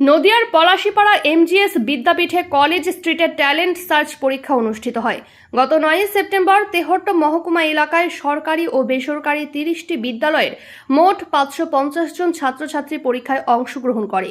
নদিয়ার পলাশিপাড়া এমজিএস বিদ্যাপীঠে কলেজ স্ট্রিটে ট্যালেন্ট সার্চ পরীক্ষা অনুষ্ঠিত হয়। গত নয়ই সেপ্টেম্বর তেহট্ট মহকুমা এলাকায় সরকারি ও বেসরকারি তিরিশটি বিদ্যালয়ের মোট পাঁচশো পঞ্চাশ জন ছাত্রছাত্রী পরীক্ষায় অংশগ্রহণ করে।